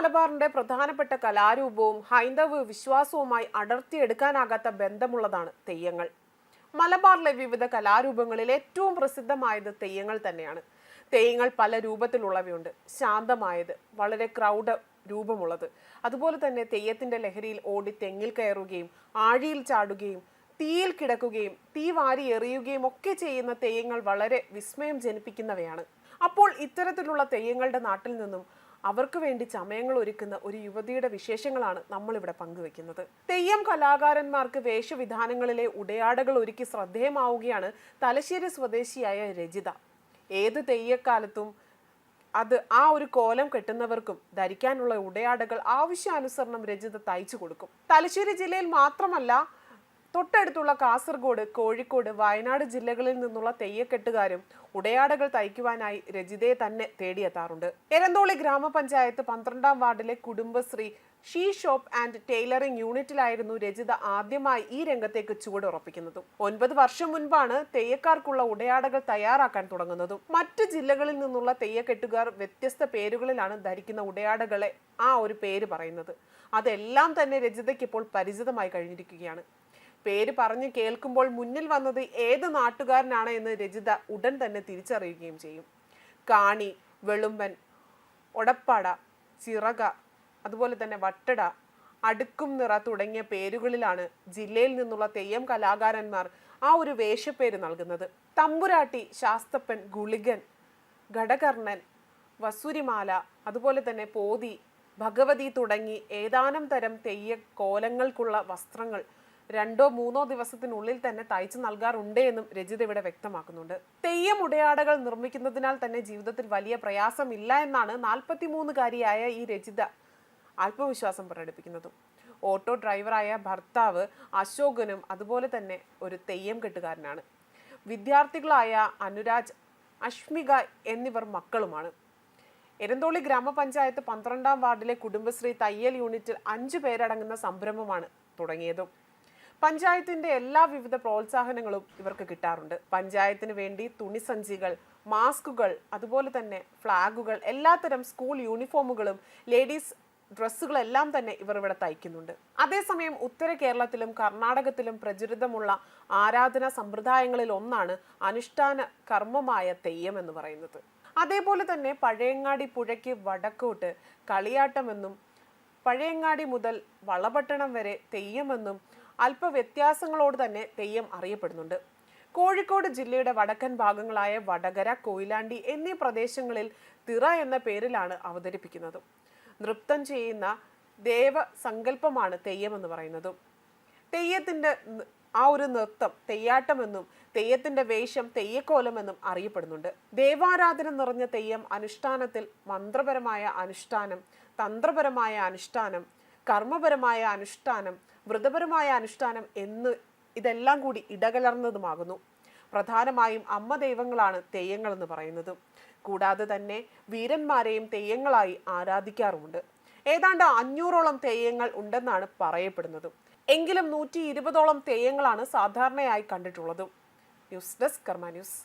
മലബാറിന്റെ പ്രധാനപ്പെട്ട കലാരൂപവും ഹൈന്ദവ വിശ്വാസവുമായി അടർത്തിയെടുക്കാനാകാത്ത ബന്ധമുള്ളതാണ് തെയ്യങ്ങൾ. മലബാറിലെ വിവിധ കലാരൂപങ്ങളിൽ ഏറ്റവും പ്രസിദ്ധമായത് തെയ്യങ്ങൾ തന്നെയാണ്. തെയ്യങ്ങൾ പല രൂപത്തിലുള്ളവയുണ്ട്. ശാന്തമായത് വളരെ ക്രൗഡ് രൂപമുള്ളത്. അതുപോലെ തന്നെ തെയ്യത്തിന്റെ ലഹരിയിൽ ഓടി തെങ്ങിൽ കയറുകയും ആഴിയിൽ ചാടുകയും തീയിൽ കിടക്കുകയും തീ വാരി എറിയുകയും ഒക്കെ ചെയ്യുന്ന തെയ്യങ്ങൾ വളരെ വിസ്മയം ജനിപ്പിക്കുന്നവയാണ്. അപ്പോൾ ഇത്തരത്തിലുള്ള തെയ്യങ്ങളുടെ നാട്ടിൽ നിന്നും അവർക്ക് വേണ്ടി ചമയങ്ങൾ ഒരുക്കുന്ന ഒരു യുവതിയുടെ വിശേഷങ്ങളാണ് നമ്മളിവിടെ പങ്കുവെക്കുന്നത്. തെയ്യം കലാകാരന്മാർക്ക് വേഷവിധാനങ്ങളിലെ ഉടയാടകൾ ഒരുക്കി ശ്രദ്ധേയമാവുകയാണ് തലശ്ശേരി സ്വദേശിയായ രജിത. ഏത് തെയ്യക്കാലത്തും അത് ആ ഒരു കോലം കെട്ടുന്നവർക്കും ധരിക്കാനുള്ള ഉടയാടകൾ ആവശ്യാനുസരണം രജിത തയ്ച്ചു കൊടുക്കും. തലശ്ശേരി ജില്ലയിൽ മാത്രമല്ല തൊട്ടടുത്തുള്ള കാസർഗോഡ് കോഴിക്കോട് വയനാട് ജില്ലകളിൽ നിന്നുള്ള തെയ്യക്കെട്ടുകാരും ഉടയാടകൾ തയ്ക്കുവാനായി രജിതയെ തന്നെ തേടിയെത്താറുണ്ട്. എരന്തോളി ഗ്രാമപഞ്ചായത്ത് പന്ത്രണ്ടാം വാർഡിലെ Kudumbashree she shop and tailoring യൂണിറ്റിലായിരുന്നു Rajitha ആദ്യമായി ഈ രംഗത്തേക്ക് ചുവടുറപ്പിക്കുന്നതും. ഒൻപത് വർഷം മുൻപാണ് തെയ്യക്കാർക്കുള്ള ഉടയാടകൾ തയ്യാറാക്കാൻ തുടങ്ങുന്നതും. മറ്റ് ജില്ലകളിൽ നിന്നുള്ള തെയ്യക്കെട്ടുകാർ വ്യത്യസ്ത പേരുകളിലാണ് ധരിക്കുന്ന ഉടയാടകളെ ആ ഒരു പേര് പറയുന്നത്. അതെല്ലാം തന്നെ രജിതയ്ക്ക് ഇപ്പോൾ പരിചിതമായി കഴിഞ്ഞിരിക്കുകയാണ്. പേര് പറഞ്ഞു കേൾക്കുമ്പോൾ മുന്നിൽ വന്നത് ഏത് നാട്ടുകാരനാണ് എന്ന് രജിത ഉടൻ തന്നെ തിരിച്ചറിയുകയും ചെയ്യും. കാണി വെളുമ്പൻ ഒടപ്പാട ചിറക അതുപോലെ തന്നെ വട്ടട അടുക്കും നിറ തുടങ്ങിയ പേരുകളിലാണ് ജില്ലയിൽ നിന്നുള്ള തെയ്യം കലാകാരന്മാർ ആ ഒരു വേഷപ്പേര് നൽകുന്നത്. തമ്പുരാട്ടി ശാസ്തപ്പൻ ഗുളികൻ ഘടകർണൻ വസൂരിമാല അതുപോലെ തന്നെ പോതി ഭഗവതി തുടങ്ങി ഏതാനും തരം തെയ്യ കോലങ്ങൾക്കുള്ള വസ്ത്രങ്ങൾ രണ്ടോ മൂന്നോ ദിവസത്തിനുള്ളിൽ തന്നെ തയ്ച്ചു നൽകാറുണ്ട് എന്നും രജിത ഇവിടെ വ്യക്തമാക്കുന്നുണ്ട്. തെയ്യം ഉടയാടകൾ നിർമ്മിക്കുന്നതിനാൽ തന്നെ ജീവിതത്തിൽ വലിയ പ്രയാസമില്ല എന്നാണ് നാൽപ്പത്തിമൂന്നുകാരിയായ ഈ രജിത ആത്മവിശ്വാസം പ്രകടിപ്പിക്കുന്നതും. ഓട്ടോ ഡ്രൈവറായ ഭർത്താവ് അശോകനും അതുപോലെ തന്നെ ഒരു തെയ്യം കെട്ടുകാരനാണ്. വിദ്യാർത്ഥികളായ അനുരാജ് അഷ്മിക എന്നിവർ മക്കളുമാണ്. എരന്തോളി ഗ്രാമപഞ്ചായത്ത് പന്ത്രണ്ടാം വാർഡിലെ കുടുംബശ്രീ തയ്യൽ യൂണിറ്റിൽ അഞ്ചു പേരടങ്ങുന്ന സംരംഭമാണ് തുടങ്ങിയതും. പഞ്ചായത്തിന്റെ എല്ലാ വിവിധ പ്രോത്സാഹനങ്ങളും ഇവർക്ക് കിട്ടാറുണ്ട്. പഞ്ചായത്തിന് വേണ്ടി തുണിസഞ്ചികൾ മാസ്കുകൾ അതുപോലെ തന്നെ ഫ്ലാഗുകൾ എല്ലാത്തരം സ്കൂൾ യൂണിഫോമുകളും ലേഡീസ് ഡ്രസ്സുകളെല്ലാം തന്നെ ഇവർ ഇവിടെ തയ്ക്കുന്നുണ്ട്. അതേസമയം ഉത്തര കേരളത്തിലും കർണാടകത്തിലും പ്രചരിതമുള്ള ആരാധന സമ്പ്രദായങ്ങളിൽ ഒന്നാണ് അനുഷ്ഠാന കർമ്മമായ തെയ്യം എന്ന് പറയുന്നത്. അതേപോലെ തന്നെ പഴയങ്ങാടി പുഴയ്ക്ക് വടക്കോട്ട് കളിയാട്ടമെന്നും പഴയങ്ങാടി മുതൽ വളപട്ടണം വരെ തെയ്യമെന്നും അല്പ വ്യത്യാസങ്ങളോട് തന്നെ തെയ്യം അറിയപ്പെടുന്നുണ്ട്. കോഴിക്കോട് ജില്ലയുടെ വടക്കൻ ഭാഗങ്ങളായ വടകര കൊയിലാണ്ടി എന്നീ പ്രദേശങ്ങളിൽ തിറ എന്ന പേരിലാണ് അവതരിപ്പിക്കുന്നത്. നൃത്തം ചെയ്യുന്ന ദേവ ദേവസങ്കല്പമാണ് തെയ്യം എന്ന് പറയുന്നത്. തെയ്യത്തിന്റെ ആ ഒരു നൃത്തം തെയ്യാട്ടമെന്നും തെയ്യത്തിന്റെ വേഷം തെയ്യക്കോലമെന്നും അറിയപ്പെടുന്നുണ്ട്. ദേവാരാധന നിറഞ്ഞ തെയ്യം അനുഷ്ഠാനത്തിൽ മന്ത്രപരമായ അനുഷ്ഠാനം തന്ത്രപരമായ അനുഷ്ഠാനം കർമ്മപരമായ അനുഷ്ഠാനം വ്രതപരമായ അനുഷ്ഠാനം എന്ന് ഇതെല്ലാം കൂടി ഇടകലർന്നതുമാകുന്നു. പ്രധാനമായും അമ്മ ദൈവങ്ങളാണ് തെയ്യങ്ങൾ എന്ന് പറയുന്നത്. കൂടാതെ തന്നെ വീരന്മാരെയും തെയ്യങ്ങളായി ആരാധിക്കാറുമുണ്ട്. ഏതാണ്ട് അഞ്ഞൂറോളം തെയ്യങ്ങൾ ഉണ്ടെന്നാണ് പറയപ്പെടുന്നത്. എങ്കിലും നൂറ്റി ഇരുപതോളം തെയ്യങ്ങളാണ് സാധാരണയായി കണ്ടിട്ടുള്ളത്. News desk Karma news.